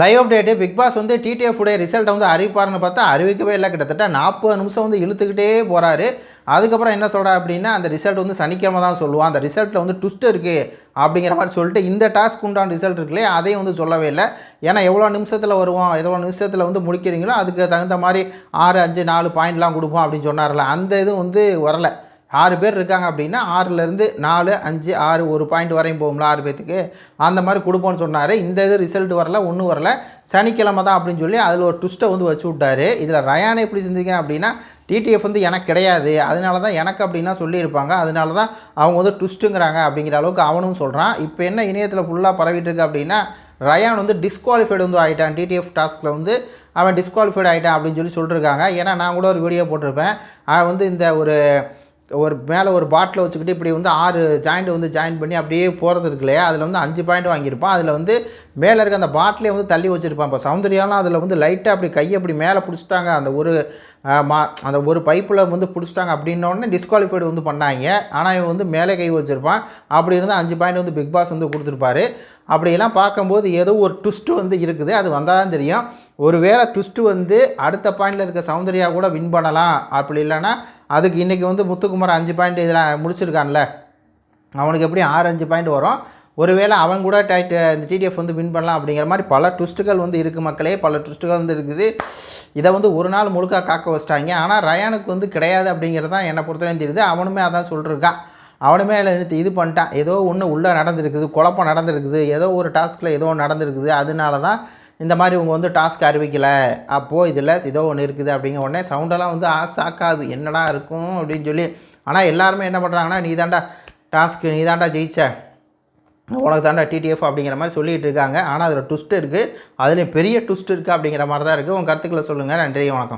Live update Bigg Boss வந்து TTF உடைய ரிசல்ட்டை வந்து அறிவிப்பாருன்னு பார்த்தா அறிவிக்கவே இல்லை. கிட்டத்தட்ட நாற்பது நிமிஷம் வந்து இழுத்துக்கிட்டே போகிறாரு அதுக்கப்புறம் என்ன சொல்கிறார் அப்படின்னா அந்த ரிசல்ட் வந்து சனிக்கிழமை தான் சொல்லுவான். அந்த ரிசல்ட்டில் வந்து ட்விஸ்ட் இருக்குது அப்படிங்கிற மாதிரி சொல்லிட்டு இந்த டாஸ்க் உண்டான ரிசல்ட் இருக்குல்லையே அதையும் வந்து சொல்லவே இல்லை. ஏன்னா எவ்வளோ நிமிஷத்தில் வருவோம் எவ்வளோ நிமிஷத்தில் வந்து முடிக்கிறீங்களோ அதுக்கு தகுந்த மாதிரி ஆறு அஞ்சு நாலு பாயிண்ட்லாம் கொடுப்போம் அப்படின்னு சொன்னார்ல. அந்த இதுவும் வந்து வரலை. ஆறு பேர் இருக்காங்க அப்படின்னா ஆறுலேருந்து நாலு அஞ்சு ஆறு ஒரு பாயிண்ட் வரையும் போகும்ல ஆறு பேர்த்துக்கு அந்த மாதிரி கொடுப்போம்னு சொன்னார். இந்த இது ரிசல்ட் வரல ஒன்றும் வரல. சனிக்கிழமை தான் அப்படின்னு சொல்லி அதில் ஒரு ட்விஸ்ட்டை வந்து வச்சு விட்டாரு. இதில் ரயானை எப்படி செஞ்சுருக்கேன் அப்படின்னா டிடிஎஃப் வந்து எனக்கு கிடையாது. அதனால தான் எனக்கு அப்படின்னா சொல்லியிருப்பாங்க. அதனால தான் அவங்க வந்து ட்விஸ்ட்டுங்கிறாங்க அப்படிங்கிற அளவுக்கு அவனும் சொல்கிறான் இப்போ என்ன இணையத்தில் ஃபுல்லாக பரவிட்டு இருக்கு அப்படின்னா ரயான் வந்து டிஸ்குவாலிஃபைடு வந்து ஆகிட்டான் டிடிஎஃப் டாஸ்கில் வந்து அவன் டிஸ்குவாலிஃபைடு ஆகிட்டான் அப்படின்னு சொல்லி சொல்லியிருக்காங்க ஏன்னா நான் கூட ஒரு வீடியோ போட்டிருப்பேன். அவன் வந்து இந்த ஒரு ஒரு மேலே ஒரு பாட்டில் வச்சுக்கிட்டு இப்படி வந்து ஆறு ஜாயிண்ட் வந்து ஜாயின் பண்ணி அப்படியே போகிறது இருக்கு இல்லையா? அதில் வந்து அஞ்சு பாயிண்ட் வாங்கியிருப்பான். அதில் வந்து மேலே இருக்க அந்த பாட்டிலே வந்து தள்ளி வச்சுருப்பான். இப்போ சௌந்தர்யாலாம் அதில் வந்து லைட்டாக அப்படி கையை அப்படி மேலே பிடிச்சிட்டாங்க. அந்த ஒரு மா அந்த ஒரு பைப்பில் வந்து பிடிச்சிட்டாங்க அப்படின்னோடனே டிஸ்குவாலிஃபைடு வந்து பண்ணாங்க. ஆனால் இவன் வந்து மேலே கை வச்சுருப்பான். அப்படி இருந்தால் அஞ்சு பாயிண்ட் வந்து பிக் பாஸ் வந்து கொடுத்துருப்பாரு. அப்படியெல்லாம் பார்க்கும்போது ஏதோ ஒரு ட்விஸ்ட்டு வந்து இருக்குது. அது வந்தால் தான் தெரியும். ஒருவேளை ட்விஸ்ட்டு வந்து அடுத்த பாயிண்டில் இருக்க சௌந்தர்யா கூட வின் பண்ணலாம். அப்படி இல்லைன்னா அதுக்கு இன்றைக்கி வந்து முத்துக்குமார் அஞ்சு பாயிண்ட் இதில் முடிச்சிருக்கான்ல. அவனுக்கு எப்படி ஆறு அஞ்சு பாயிண்ட் வரும். ஒருவேளை அவன் கூட டைட் இந்த டிடிஎஃப் வந்து வின் பண்ணலாம் அப்படிங்கிற மாதிரி பல ட்விஸ்ட்டுகள் வந்து இருக்குது மக்களே. பல ட்விஸ்ட்டுகள் வந்து இருக்குது. இதை வந்து ஒரு நாள் முழுக்க காக்க வச்சிட்டாங்க. ஆனால் ரயானுக்கு வந்து கிடையாது அப்படிங்கிறது தான் என்னை பொறுத்தவரையும் தெரியுது. அவனுமே அதான் சொல்லிருக்கான். அவனுமே அதில் நிறுத்தி இது பண்ணிட்டான். ஏதோ ஒன்று உள்ளே நடந்திருக்குது குழப்பம் நடந்திருக்குது. ஏதோ ஒரு டாஸ்கில் ஏதோ நடந்திருக்குது. அதனால தான் இந்த மாதிரி இவங்க வந்து டாஸ்க் அறிவிக்கலை. அப்போது இதில் ஏதோ ஒன்று இருக்குது அப்படிங்கிற உடனே சவுண்டெல்லாம் வந்து ஆக்காது என்னடா இருக்கும் அப்படின்னு சொல்லி ஆனால் எல்லாருமே என்ன பண்ணுறாங்கன்னா நீ தாண்டா டாஸ்க்கு நீ தாண்டா ஜெயிச்ச. உனக்கு தாண்டா டிடிஎஃப் அப்படிங்கிற மாதிரி சொல்லிகிட்டு இருக்காங்க. ஆனால் அதில் ட்விஸ்ட் இருக்குது அதுலேயும் பெரிய ட்விஸ்ட் இருக்குது அப்படிங்கிற மாதிரி தான் இருக்குது உங்கள் கருத்துக்களை சொல்லுங்கள் நன்றி வணக்கம்.